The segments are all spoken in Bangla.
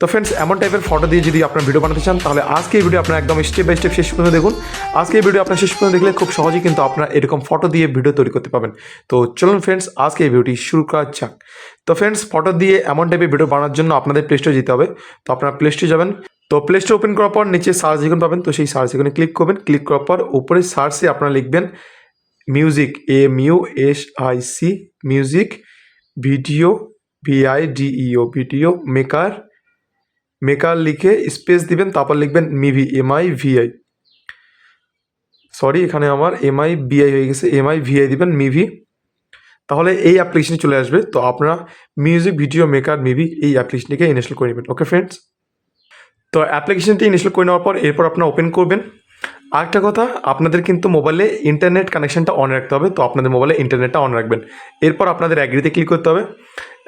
তো ফ্রেন্ডস এমন টাইপের ফটো দিয়ে যদি আপনার ভিডিও বানাতে চান, তাহলে আজকে এই ভিডিও আপনার একদম স্টেপ বাই স্টেপ শেষ পর্যন্ত দেখুন। আজকে এই ভিডিও আপনার শেষ পর্যন্ত দেখলে খুব সহজেই কিন্তু আপনার এরকম ফটো দিয়ে ভিডিও তৈরি করতে পারবেন। তো চলুন ফ্রেন্ডস আজকে এই ভিডিওটি শুরু করা যাক। তো ফ্রেন্ডস ফটো দিয়ে এমন টাইপের ভিডিও বানানোর জন্য আপনাদের প্লে স্টোরে যেতে হবে। তো আপনারা প্লে স্টোরে যাবেন। তো প্লে স্টোর ওপেন করার পর নিচে সার্চ আইকন পাবেন। তো সেই সার্চ আইকনে ক্লিক করবেন। ক্লিক করার পর উপরে সার্চে আপনারা লিখবেন music M U S I C music video V I D E O video maker maker লিখে স্পেস দিবেন, তারপর লিখবেন মিভি, এমআই ভিআই। সরি, এখানে আমার এমআই বিআই হয়ে গেছে, এমআই ভিআই দিবেন মিভি। তাহলে এই অ্যাপ্লিকেশনে চলে আসবে। তো আপনারা মিউজিক ভিডিও মেকার মিভি এই অ্যাপ্লিকেশনটিকে ইনস্টল করে নেবেন। Okay friends? তো অ্যাপ্লিকেশনটি ইনস্টল করে নেওয়ার পর এরপর আপনারা ওপেন করবেন। আরেকটা কথা, আপনাদের কিন্তু মোবাইলে ইন্টারনেট কানেকশনটা অন রাখতে হবে, তো আপনাদের মোবাইলে ইন্টারনেটটা অন রাখবেন। এরপর আপনাদের অ্যাগ্রিতে ক্লিক করতে হবে।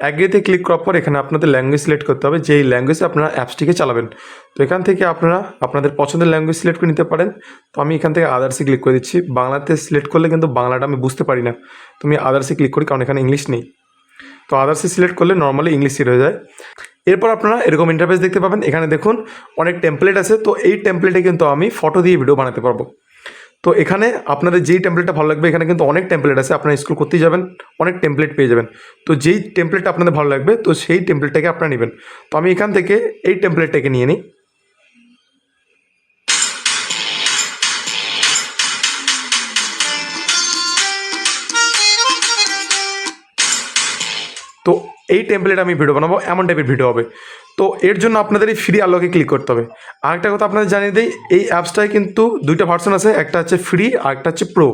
অ্যাগ্রিতে ক্লিক করার পর এখানে আপনাদের ল্যাঙ্গুয়েজ সিলেক্ট করতে হবে, যেই ল্যাঙ্গুয়েজে আপনারা অ্যাপসটিকে চালাবেন। তো এখান থেকে আপনারা, আপনাদের পছন্দের ল্যাঙ্গুয়েজ সিলেক্ট করে নিতে পারেন। তো আমি এখান থেকে আদার্সে ক্লিক করে দিচ্ছি। বাংলাতে সিলেক্ট করলে কিন্তু বাংলাটা আমি বুঝতে পারি না। তো আমি আদার্সে ক্লিক করি, কারণ এখানে ইংলিশ নেই। তো আদার্সে সিলেক্ট করলে নর্মালি ইংলিশ সিট হয়ে যায়। এরপর আপনারা এরকম ইন্টারফেস দেখতে পাবেন। এখানে দেখুন অনেক টেমপ্লেট আছে। তো এই টেমপ্লেটে কিন্তু আমি ফটো দিয়ে ভিডিও বানাতে পারব। তো এখানে আপনাদের যেই টেমপ্লেটটা ভালো লাগবে, এখানে কিন্তু অনেক টেমপ্লেট আছে। আপনারা স্কুল করতেই যাবেন, অনেক টেমপ্লেট পেয়ে যাবেন। তো যেই টেমপ্লেটটা আপনাদের ভালো লাগবে, তো সেই টেমপ্লেটটাকে আপনারা নেবেন। তো আমি এখান থেকে এই টেমপ্লেটটাকে নিয়ে নিই। তো এই টেমপ্লেট আমি ভিডিও বানাবো, এমন টাইপের ভিডিও হবে। তো এর জন্য আপনাদের এই ফ্রি আলোকে ক্লিক করতে হবে। আরেকটা কথা আপনাদের জানিয়ে দিই, এই অ্যাপসটায় কিন্তু দুইটা ভার্সন আছে, একটা হচ্ছে ফ্রি আর একটা হচ্ছে প্রো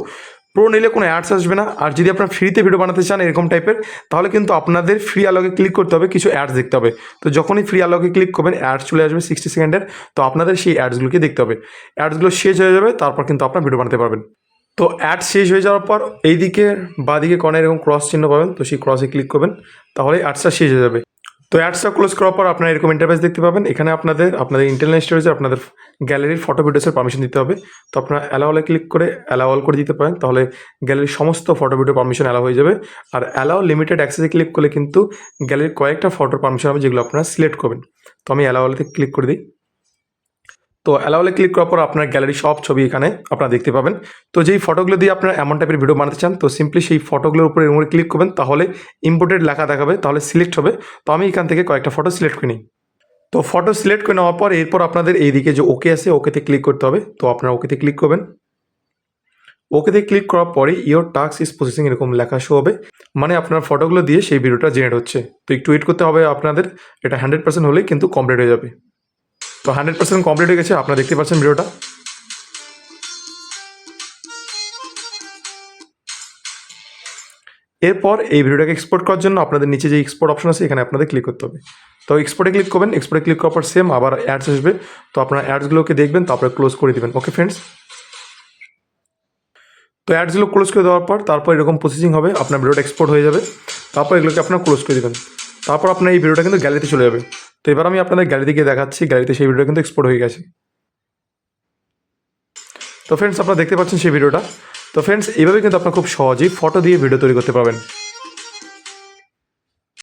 প্রো নিলে কোনো অ্যাডস আসবে না, আর যদি আপনার ফ্রিতে ভিডিও বানাতে চান এরকম টাইপের তাহলে কিন্তু আপনাদের ফ্রি আলোকে ক্লিক করতে হবে, কিছু অ্যাডস দেখতে হবে। তো যখনই ফ্রি আলোকে ক্লিক করবেন অ্যাডস চলে আসবে সিক্সটি সেকেন্ডের তো আপনাদের সেই অ্যাডসগুলোকে দেখতে হবে। অ্যাডসগুলো শেষ হয়ে যাবে, তারপর কিন্তু আপনার ভিডিও বানাতে পারবেন। তো অ্যাড শেষ হয়ে যাওয়ার পর এই এইদিকে বাদিকে কর্নার এরকম ক্রস চিহ্ন পাবেন, তো সেই ক্রসে ক্লিক করবেন, তাহলে অ্যাডসটা শেষ হয়ে যাবে। তো অ্যাডসটা ক্লোজ করার পর আপনারা এরকম ইন্টারফেস দেখতে পাবেন, এখানে আপনাদের আপনাদের ইন্টারনেট স্টোরেজে আপনাদের গ্যালারির ফটো ভিডিওসের পারমিশন দিতে হবে। তো আপনারা অ্যালাওয়ালে ক্লিক করে অ্যালাও অল করে দিতে পারেন, তাহলে গ্যালারির সমস্ত ফটো ভিডিও পারমিশন অ্যালাও হয়ে যাবে। আর অ্যালাও লিমিটেড অ্যাক্সেসে ক্লিক করলে কিন্তু গ্যালারির কয়েকটা ফটোর পারমিশন হবে যেগুলো আপনারা সিলেক্ট করবেন। তো আমি অ্যালাওয়ালেতে ক্লিক করে দিই। তো অ্যালাওয়ালে ক্লিক করার পর আপনার গ্যালারি সব ছবি এখানে আপনারা দেখতে পাবেন। তো যেই ফটোগুলো দিয়ে আপনারা এমন টাইপের ভিডিও বানাতে চান, তো সিম্পলি সেই ফটোগুলোর উপরে এরকম ক্লিক করবেন, তাহলে ইম্পোর্টেড লেখা দেখাবে, তাহলে সিলেক্ট হবে। তো আমি এখান থেকে কয়েকটা ফটো সিলেক্ট করে। নিই তো ফটো সিলেক্ট করে নেওয়ার পর এরপর আপনাদের এইদিকে যে ওকে আছে ওকেতে ক্লিক করতে হবে। তো আপনারা ওকেতে ক্লিক করবেন। ওকেতে ক্লিক করার পরে ইয়োর টাস্ক ইজ প্রসেসিং এরকম লেখা শো হবে। মানে আপনার ফটোগুলো দিয়ে সেই ভিডিওটা জেনারেট হচ্ছে। তো একটু ওয়েট করতে হবে আপনাদের। এটা হান্ড্রেড পার্সেন্ট হলেই কিন্তু কমপ্লিট হয়ে যাবে। তো হান্ড্রেড পার্সেন্ট কমপ্লিট হয়ে গেছে, আপনারা দেখতে পাচ্ছেন ভিডিওটা। এরপর এই ভিডিওটাকে এক্সপোর্ট করার জন্য আপনাদের নিচে যে এক্সপোর্ট অপশন আছে, এখানে আপনাদের ক্লিক করতে হবে। তো এক্সপোর্টে ক্লিক করবেন এক্সপোর্টে ক্লিক করার পর সেম আবার অ্যাডস আসবে। তো আপনারা অ্যাডসগুলোকে দেখবেন, তারপরে ক্লোজ করে দিবেন। ওকে ফ্রেন্ডস তো অ্যাডসগুলো ক্লোজ করে দেওয়ার পর তারপর এরকম প্রসেসিং হবে, আপনার ভিডিওটা এক্সপোর্ট হয়ে যাবে। তারপর এগুলোকে আপনারা ক্লোজ করে দেবেন। তারপর আপনার এই ভিডিওটা কিন্তু গ্যালারিতে চলে যাবে। তো এবার আমি আপনাদের গ্যালারিতে গিয়ে দেখাচ্ছি। গ্যালারিতে সেই ভিডিও কিন্তু এক্সপোর্ট হয়ে গেছে। তো ফ্রেন্ডস আপনারা দেখতে পাচ্ছেন সেই ভিডিওটা তো ফ্রেন্ডস এইভাবে কিন্তু আপনারা খুব সহজেই ফটো দিয়ে ভিডিও তৈরি করতে পারবেন।